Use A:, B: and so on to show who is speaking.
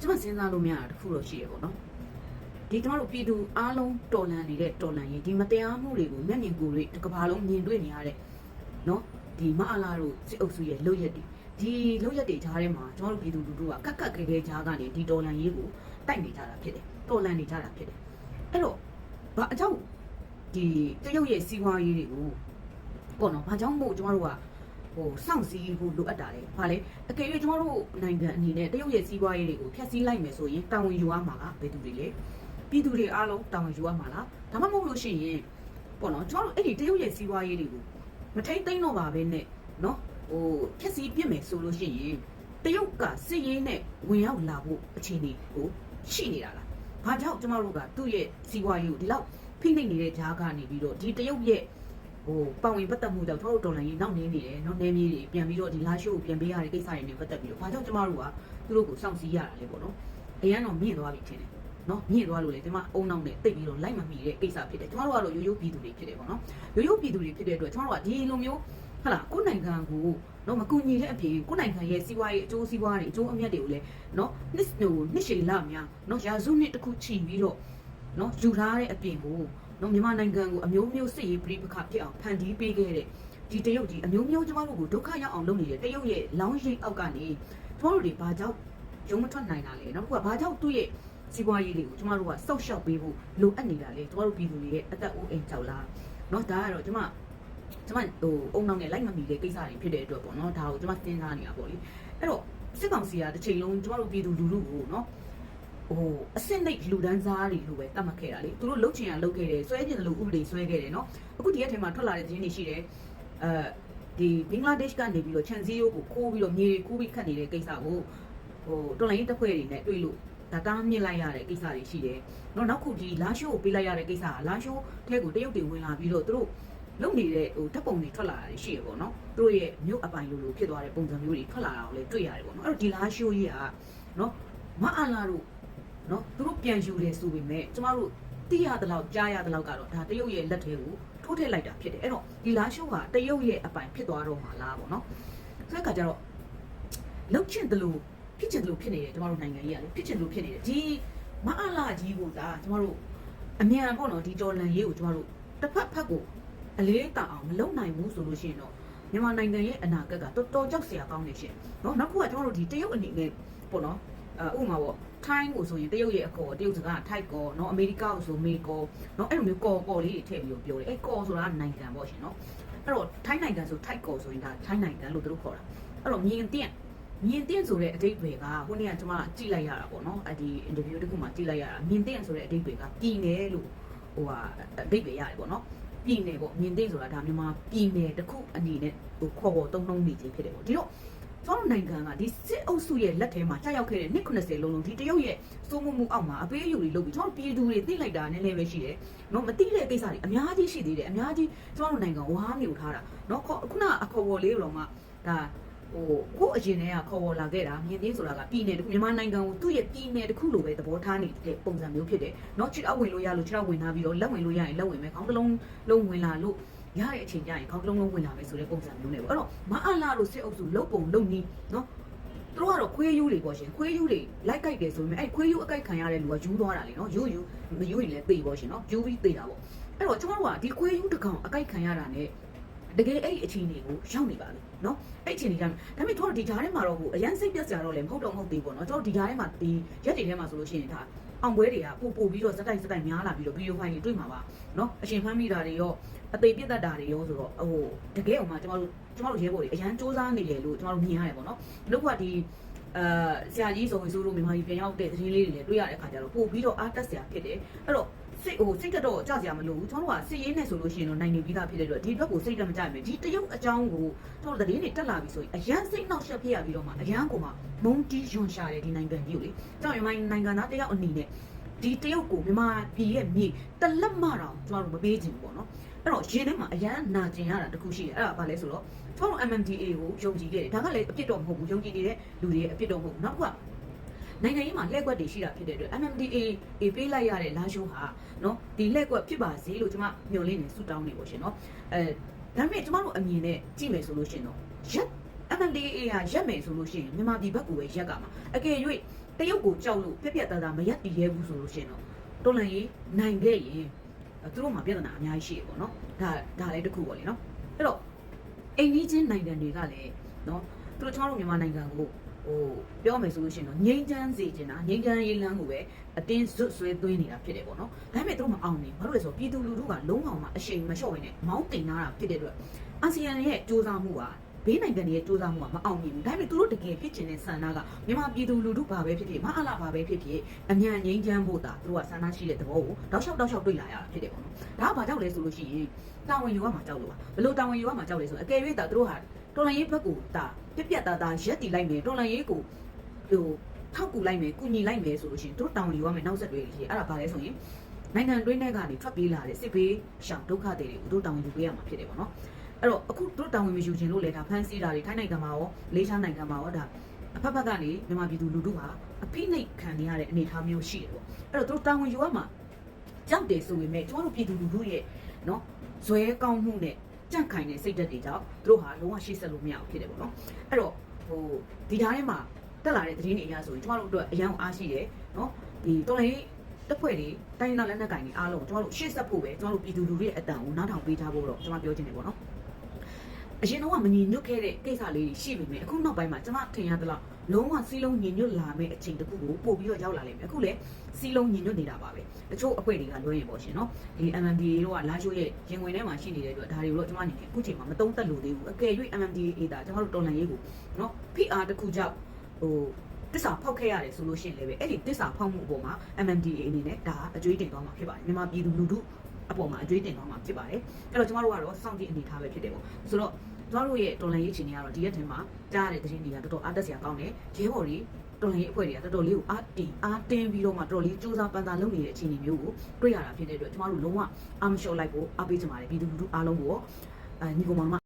A: ကျွန်မစဉ်းစားလို့မရတာတစ်ခုတော့ရှိရပေါ့နော်ဒီကျွန်တော်တို့ပြည်သူအားလုံးတော်လန်နေတဲ့တော်လန်ရေးဒီမတရားမှုတွေကိုမျက်မြင်ကိုယ်တွေတစ်ကမ္ဘာလုံးမြင်တွေ့နေရတဲ့နော်ဒီမအလာတို့စစ်အုပ်စုရဲ့လုပ်ရက်တွေဒီလုပ်ရက်တွေကြားထဲမှာကျွန်တော်တို့ပြည်သူလူထုကကက်ကက်ခဲခဲကြားကနေဒီတော်လန်ရေးကိုတိုက်နေကြတာဖြစ်တယ်တော်လန်နေကြတာဖြစ်တယ်အဲ့တော့ဘာအကြောင်းဒီတရုတ်ရဲ့စီးပွားရေးတွေကိုပေါ့နော်ဘာကြောင့်မို့ကျွန်တော်တို့က ဟိုစောင့်စည်းဖို့လိုအပ်တာလေ။ဘာလဲအကယ်၍ကျွန်တော်တို့နိုင်ငံအနေနဲ့တရုတ်ရဲ့စီးပွားရေးတွေကိုဖျက်ဆီးလိုက်မယ်ဆိုရင်တာဝန်ယူရမှာကဘယ်သူတွေလဲ။ပြည်သူတွေအားလုံးတာဝန်ယူရမှာလား။ဒါမှမဟုတ်လို့ရှိရင်ပေါ့နော်ကျွန်တော်တို့အဲ့ဒီတရုတ်ရဲ့စီးပွားရေးတွေကိုမထိမ့်သိမ့်တော့ပါပဲနဲ့နော်ဟိုဖျက်ဆီးပြစ်မယ်ဆိုလို့ရှိရင်တရုတ်ကစစ်ရေးနဲ့ဝင်ရောက်လာဖို့အခြေအနေကိုရှိနေတာလား။ဘာကြောင့်ကျွန်တော်တို့ကသူ့ရဲ့စီးပွားရေးကိုဒီလောက်ဖိနှိပ်နေတဲ့ကြားကနေပြီးတော့ဒီတရုတ်ရဲ့ ဟိုပတ်ဝင်ပတ်သက်မှုကြောင့်ကျွန်တော်တို့တော်လိုင်းကြီးနောက်နေနေတယ်နော်နေမြေတွေပြန်ပြီးတော့ဒီလာရှိုးကိုပြန်ပေးရတဲ့ကိစ္စတွေနဲ့ပတ်သက်ပြီးတော့ဘာကြောင့်ကျမတို့ကသူတို့ကိုစောင့်စည်းရတာလဲပေါ့နော်အရန်တော့မြင့်သွားပြီထင်တယ်နော်မြင့်သွားလို့လေဒီမှာအုံနောက်နဲ့တိတ်ပြီးတော့လိုက်မမီတဲ့ကိစ္စဖြစ်တယ်ကျမတို့ကတော့ရိုးရိုးပြည်သူတွေဖြစ်တယ်ပေါ့နော်ရိုးရိုးပြည်သူတွေဖြစ်တဲ့အတွက်ကျမတို့ကဒီလိုမျိုးဟလာကိုယ်နိုင်ငံကိုနော်မကူညီတဲ့အပြင်ကိုယ်နိုင်ငံရဲ့စီးပွားရေးအကျိုးစီးပွားတွေအကျိုးအမြတ်တွေကိုလည်းနော်နှစ်ဟိုနှစ်ရှည်လများနော်ရာစုနှစ်တစ်ခုချီပြီးတော့နော်ယူထားတဲ့အပြင်ကို နော်မြန်မာနိုင်ငံကိုအမျိုးမျိုးစစ်ရေးပြိပခဖြစ်အောင်ဖန်တီးပေးခဲ့တဲ့ဒီတရုတ်ကြီးအမျိုးမျိုးကျမတို့ကိုဒုက္ခရောက်အောင်လုပ်နေတဲ့တရုတ်ရဲ့လောင်းရိပ်အောက်ကနေကျမတို့တွေဘာကြောင့်ရုံမထွက်နိုင်တာလဲနောက်တစ်ခုကဘာကြောင့်သူ့ရဲ့စီးပွားရေးတွေကိုကျမတို့ကစောက်ရှောက်ပေးဖို့လိုအပ်နေတာလေကျမတို့ပြည်သူတွေရဲ့အသက်အိုးအိမ်ကြောက်လားနော်ဒါကတော့ကျမကျမဟိုအုံနောက်နဲ့လိုက်မမီတဲ့ကိစ္စတွေဖြစ်တဲ့အတွက်ပေါ့နော်ဒါကိုကျမစဉ်းစားနေတာပေါ့လေအဲ့တော့စစ်ကောင်စီကတစ်ချိန်လုံးကျမတို့ပြည်သူလူထုကိုနော် ဟိုအစစ်နှိတ်လူဒန်းစားတွေလိုပဲတတ်မှတ်ခဲ့တာလေသူတို့လှုပ်ချင်ရလှုပ်ခဲ့တယ်ဆွဲကျင်တယ်လို့ဥပဒေဆွဲခဲ့တယ်နော်အခုဒီရက်ထဲမှာထွက်လာတဲ့သတင်းတွေရှိတယ်အဲဒီဘင်္ဂလားဒေ့ရှ်ကနေပြီးတော့ချန်စီယိုကိုခိုးပြီးတော့မြေတွေခိုးပြီးခတ်နေတဲ့ကိစ္စကိုဟိုတော်လိုင်းတက်ဖွဲ့တွေနဲ့တွေ့လို့ဒါတားမြင့်လိုက်ရတဲ့ကိစ္စတွေရှိတယ်နော်နောက်ခုဒီလာရှိုးကိုပေးလိုက်ရတဲ့ကိစ္စကလာရှိုးထဲကိုတရုတ်တွေဝင်လာပြီးတော့သူတို့လုံနေတဲ့ဟိုဓာတ်ပုံတွေထွက်လာတာရှိရပေါ့နော်သူတို့ရဲ့မြို့အပိုင်လိုလိုဖြစ်သွားတဲ့ပုံစံမျိုးတွေထွက်လာတာကိုလည်းတွေ့ရတယ်ပေါ့နော်အဲ့တော့ဒီလာရှိုးကြီးကနော်မအလာတို့ နော်သူတို့ပြန်ယူတယ်ဆိုပေမဲ့ကျမတို့သိရတဲ့လောက်ကြားရတဲ့လောက်ကတော့ဒါတရုတ်ရဲ့လက်ထဲကိုထိုးထည့်လိုက်တာဖြစ်တယ်အဲ့တော့ဒီလာရှိုးကတရုတ်ရဲ့အပိုင်ဖြစ်သွားတော့မှာလားပေါ့နော်ဆိုတဲ့အခါကျတော့လှုပ်ချင်တယ်လို့ဖြစ်ချင်တယ်လို့ဖြစ်နေတယ်ကျမတို့နိုင်ငံကြီးကလေဖြစ်ချင်တယ်လို့ဖြစ်နေတယ်ဒီမအလာကြီးကိုဒါကျမတို့အမြန်ပေါ့နော်ဒီတော်လန်ရေးကိုကျမတို့တစ်ဖက်ဖက်ကိုအလေးတောင်အောင်မလုံနိုင်ဘူးဆိုလို့ရှိရင်တော့မြန်မာနိုင်ငံရဲ့အနာဂတ်ကတော်တော်ကြောက်စရာကောင်းနေရှင်နော်နောက်တစ်ခုကကျမတို့ဒီတရုတ်အနေနဲ့ပေါ့နော်အဲဥပမာပေါ့ ထိုင်းကိုဆိုရင်တရုတ်ရဲ့အကော်တရုတ်စကားထိုက်ကောနော်အမေရိကကိုဆိုမေကောနော်အဲ့လိုမျိုးကော်ကော်လေးတွေထည့်ပြီးတော့ပြောတယ်အဲ့ကော်ဆိုတာနိုင်ငံပေါ့ရှင်နော်အဲ့တော့ထိုင်းနိုင်ငံဆိုထိုက်ကော်ဆိုရင်ဒါထိုင်းနိုင်ငံလို့သူတို့ခေါ်တာအဲ့တော့မြင်တင့်မြင်တင့်ဆိုတဲ့အတိတ်တွေကဟိုနေ့ကကျွန်မကြည့်လိုက်ရတာပေါ့နော်အဒီအင်တာဗျူးတစ်ခုမှကြည့်လိုက်ရတာမြင်တင့်ဆိုတဲ့အတိတ်တွေကပြည်နယ်လို့ဟိုဟာအတိတ်တွေရတယ်ပေါ့နော်ပြည်နယ်ပေါ့မြင်သိဆိုတာဒါမြန်မာပြည်နယ်တစ်ခုအနေနဲ့ဟိုခေါ်ပေါ်တုံးတုံးနေခြင်းဖြစ်တယ်ပေါ့ဒီတော့ ကျွန်တော်နိုင်ငံကဒီစစ်အုပ်စုရဲ့လက်ထဲမှာကြာရောက်ခဲ့တဲ့နှစ်90လုံးလုံးဒီတရုတ်ရဲ့စိုးမိုးမှုအောက်မှာအပေးအယူတွေလုပ်ပြီးကျွန်တော်ပြည်သူတွေသိလိုက်တာနည်းနည်းပဲရှိတယ်။နော်မသိတဲ့ကိစ္စတွေအများကြီးရှိသေးတယ်အများကြီးကျွန်တော်နိုင်ငံဝါးမြူထားတာ။နော်ခုနအခေါ်ဝေါ်လေးတော့မှဒါဟိုကိုအရင်တည်းကခေါ်ဝေါ်လာခဲ့တာမြင်သိဆိုတာကပြည်နယ်တစ်ခုမြန်မာနိုင်ငံကိုသူ့ရဲ့ပြည်နယ်တစ်ခုလိုပဲသဘောထားနေတဲ့ပုံစံမျိုးဖြစ်တယ်။နော်ချစ်အောင်ဝင်လို့ရလို့ချစ်အောင်ဝင်ထားပြီးတော့လက်ဝင်လို့ရရင်လက်ဝင်မယ်ခေါင်းတစ်လုံးလုံးဝင်လာလို့ ရတဲ့အချိန်ကျရင်ခေါင်းတစ်လုံးလုံးဝင်လာမယ်ဆိုတဲ့ပုံစံမျိုးနဲ့ပေါ့အဲ့တော့မအလာလို့စစ်အုပ်စုလုတ်ပုံလုတ်နီးနော်သူတို့ကတော့ခွေးယူတွေပေါ့ရှင်ခွေးယူတွေလိုက်ကြိုက်တယ်ဆိုရင်အဲ့ခွေးယူအကြိုက်ခံရတဲ့လူကယူသွားတာလေနော်ယူယူမယူရင်လည်းသေပေါ့ရှင်နော်ယူပြီးသေတာပေါ့အဲ့တော့ကျွန်တော်တို့ကဒီခွေးယူတစ်ကောင်အကြိုက်ခံရတာ ਨੇ တကယ်အဲ့ဒီအခြေအနေကိုရောက်နေပါပြီနော်အဲ့အခြေအနေကဒါပေမဲ့ကျွန်တော်ဒီဂျားထဲမှာတော့ဟိုအရန်စိတ်ပြတ်စရာတော့လည်းမဟုတ်တော့မဟုတ်သေးပေါ့နော်ကျွန်တော်ဒီဂျားထဲမှာဒီရက်တွေထဲမှာဆိုလို့ရှိရင်ဒါ အောင်ပွဲတွေကပို့ပို့ပြီးတော့စက်တိုက်စက်တိုက်များလာပြီးတော့ဗီဒီယိုဖိုင်တွေတွေ့မှာပါနော်အရှင်ဖမ်းမိတာတွေရောအသေးပြတ်တတ်တာတွေရောဆိုတော့ဟိုတကယ်အောင်မှကျွန်တော်တို့ကျွန်တော်တို့ရဲဘော်တွေအရန်စူးစမ်းနေတယ်လို့ကျွန်တော်တို့မြင်ရတယ်ပေါ့နော်တို့ကဒီအာဆရာကြီးဆိုရင်ဆိုလို့မြန်မာပြည်ပြန်ရောက်တဲ့သတင်းလေးတွေလည်းတွေ့ရတဲ့အခါကျတော့ပို့ပြီးတော့အားတက်စရာဖြစ်တယ်အဲ့တော့ စိတ်ဟိုစိတ်တက်တော့ကြောက်စရာမလိုဘူးကျွန်တော်တို့ကစစ်ရေးနဲ့ဆိုလို့ရှိရင်တော့နိုင်နေပြီးသားဖြစ်တဲ့အတွက်ဒီဘက်ကိုစိတ်တက်မကြမယ်ဒီတရုတ်အကြောင်းကိုကျွန်တော်သတင်းတွေတက်လာပြီဆိုရင်အရန်စိတ်နှောက်ယှက်ဖြစ်ရပြီးတော့မှအရန်ကိုမှမုံတီးယွန်ရှာတယ်ဒီနိုင်ငံကြီးကိုလေကျွန်တော်မြန်မာနိုင်ငံသားတယောက်အနေနဲ့ဒီတရုတ်ကိုမြန်မာပြည်ရဲ့မြေတလက်မတော့ကျွန်တော်တို့မပေးချင်ဘူးပေါ့နော်အဲ့တော့ရင်ထဲမှာအရန်နာကျင်ရတာတခုရှိတယ်အဲ့ဒါဘာလဲဆိုတော့ကျွန်တော် MMDA ကိုယုံကြည်ခဲ့တယ်ဒါကလည်းအပြစ်တော့မဟုတ်ဘူးယုံကြည်နေတဲ့လူတွေရဲ့အပြစ်တော့မဟုတ်ဘူးနောက်တစ်ခုက နိုင်ငံရေးမှာလှည့်ကွက်တွေရှိတာဖြစ်တဲ့အတွက် MMDA အေးပေးလိုက်ရတဲ့လာရှိုးဟာနော်ဒီလှည့်ကွက်ဖြစ်ပါစေလို့ကျွန်မမျှော်လင့်နေဆုတောင်းနေပါရှင်နော်အဲဒါပေမဲ့ကျွန်မတို့အမြင်နဲ့ကြည့်မယ်ဆိုလို့ရှင်တော့ရက် MMDA ဟာရက်မယ်ဆိုလို့ရှိရင်မြန်မာပြည်ဘက်ကိုပဲရက်ကမှာအကယ်၍တရုတ်ကိုကြောက်လို့ပြက်ပြက်သားသားမရက်တည်ရဲဘူးဆိုလို့ရှိရင်တော့တော်လန်ရေးနိုင်ခဲ့ရင်အဲသူတို့မှာပြဿနာအများကြီးရှိရပေါ့နော်ဒါဒါလည်းတစ်ခုပေါ့လေနော်အဲ့တော့အိမ်ကြီးချင်းနိုင်ငံတွေကလည်းနော်သူတို့ကျွန်တော်တို့မြန်မာနိုင်ငံကို ဟိုပြောမယ်ဆိုလို့ရှိရင်တော့ငိမ့်ချမ်းစေချင်တာငိမ့်ချမ်းရေးလမ်းကိုပဲအတင်းဇွတ်ဆွဲသွင်းနေတာဖြစ်တယ်ပေါ့နော်ဒါပေမဲ့သူတို့မအောင်ဘူးဘာလို့လဲဆိုတော့ပြည်သူလူထုကလုံးဝမှအရှိန်မလျှော့ဘဲနဲ့မောင်းတင်လာတာဖြစ်တဲ့အတွက်အာဆီယံရဲ့စ조사မှုကဘေးနိုင်ငံတွေရဲ့စ조사မှုကမအောင်မြင်ဘူးဒါပေမဲ့သူတို့တကယ်ဖြစ်ချင်တဲ့ဆန္ဒကမြန်မာပြည်သူလူထုဘာပဲဖြစ်ဖြစ်မအလားဘာပဲဖြစ်ဖြစ်အမြန်ငိမ့်ချမ်းဖို့တာသူတို့ကဆန္ဒရှိတဲ့သဘောကိုတောက်လျှောက်တောက်လျှောက်တွေ့လာရတာဖြစ်တယ်ပေါ့နော်ဒါကဘာကြောင့်လဲဆိုလို့ရှိရင်တာဝန်ယူရမှာကြောက်လို့ပါဘလို့တာဝန်ယူရမှာကြောက်လဲဆိုအကယ်၍တာသူတို့ဟာတော်လန်ရေးဘက်ကိုတာ ပြက်ပြက်သားသားရက်တီလိုက်မယ်တော်လန်ရေးကိုဟိုထောက်ကူလိုက်မယ်ကုညီလိုက်မယ်ဆိုလို့ရှိရင်သူတို့တာဝန်ယူရမယ်နောက်ဆက်တွဲကြီးအဲ့ဒါဘာလဲဆိုရင်နိုင်ငံတွင်းထဲကနေထွက်ပြေးလာတဲ့စစ်ဘေးရှောင်ဒုက္ခတွေတွေကိုတို့တောင်းယူပေးရမှာဖြစ်တယ်ပေါ့နော်အဲ့တော့အခုတို့တောင်းဝင်မယူခြင်းလို့လေဒါဖန်ဆီးတာတွေထိုင်းနိုင်ငံမှာရောလေးရှားနိုင်ငံမှာရောဒါအဖက်ဖက်ကနေမြန်မာပြည်သူလူထုဟာအဖိနှိတ်ခံနေရတဲ့အနေအထားမျိုးရှိတယ်ပေါ့အဲ့တော့တို့တောင်းဝင်ယူရမှာကြောက်တယ်ဆိုပေမဲ့ကျွန်တော်တို့ပြည်သူလူထုရဲ့နော်ဇွဲကောင်းမှုနဲ့ ကြန့်ခိုင်တဲ့စိတ်ဓာတ်တွေကြောင့်တို့ဟာလုံးဝရှေ့ဆက်လို့မရဘူးဖြစ်တယ်ပေါ့နော်အဲ့တော့ဟိုဒီဓာတ်ထဲမှာတက်လာတဲ့သတင်းတွေအရဆိုရင်ကျွန်တော်တို့အတွက်အရန်အားရှိတယ်နော်ဒီတော်လေးတက်ဖွဲ့တွေတိုင်းရင်းသားလက်နက်ကိုင်တွေအားလုံးကျွန်တော်တို့ရှေ့ဆက်ဖို့ပဲကျွန်တော်တို့ပြည်သူလူထုရဲ့အတန်ကိုနားထောင်ပေးထားဖို့တော့ကျွန်မပြောချင်တယ်ပေါ့နော်အရင်တော့ကမညီညွတ်ခဲ့တဲ့ကိစ္စလေးတွေရှိပေမဲ့အခုနောက်ပိုင်းမှာကျွန်မထင်ရသလောက် လုံးဝစီးလုံးညီညွတ်လာမယ့်အချိန်တစ်ခုကိုပို့ပြီးတော့ရောက်လာလိမ့်မယ်အခုလည်းစီးလုံးညီညွတ်နေတာပါပဲတချို့အဖွဲ့တွေကလွှဲရင်ပေါ့ရှင်နော်ဒီ MMDA တို့ကလာရှိုးရဲ့ရင်ဝင်ထဲမှာရှိနေတဲ့အတွက်ဒါတွေကိုတော့ကျွန်မအနေနဲ့အခုချိန်မှာမတုံးသက်လို့သေးဘူးအကယ်၍ MMDA ဒါကျွန်တော်တို့တော်လန်ရေးကိုနော် PR တစ်ခုကြောင့်ဟိုတစ္ဆာဖောက်ခဲ့ရတယ်ဆိုလို့ရှိရင်လည်းပဲအဲ့ဒီတစ္ဆာဖောက်မှုအပေါ်မှာ MMDA အနေနဲ့ဒါအကျွေးတင်သွားမှာဖြစ်ပါတယ်မြန်မာပြည်သူလူထုအပေါ်မှာအကျွေးတင်သွားမှာဖြစ်ပါတယ်အဲ့တော့ကျမတို့ကတော့စောင့်ကြည့်အနေထားပဲဖြစ်တယ်ပေါ့ဆိုတော့ ကျမတို့ရဲ့တော်လန်ရေးအခြေအနေကတော့ဒီရက်ထဲမှာကြားရတဲ့သတင်းတွေကတော်တော်အားတက်စရာကောင်းတယ်ရဲဘော်တွေတော်လန်ရေးအဖွဲ့တွေကတော်တော်လေးကိုအားတင်အားတင်းပြီးတော့မှတော်တော်လေးစူးစမ်းပန်းစားလုပ်နေတဲ့အခြေအနေမျိုးကိုတွေ့ရတာဖြစ်တဲ့အတွက်ကျမတို့လုံးဝအားမလျှော့လိုက်ဖို့အားပေးချင်ပါတယ်ပြည်သူလူထုအားလုံးကိုအဲညီကောင်မ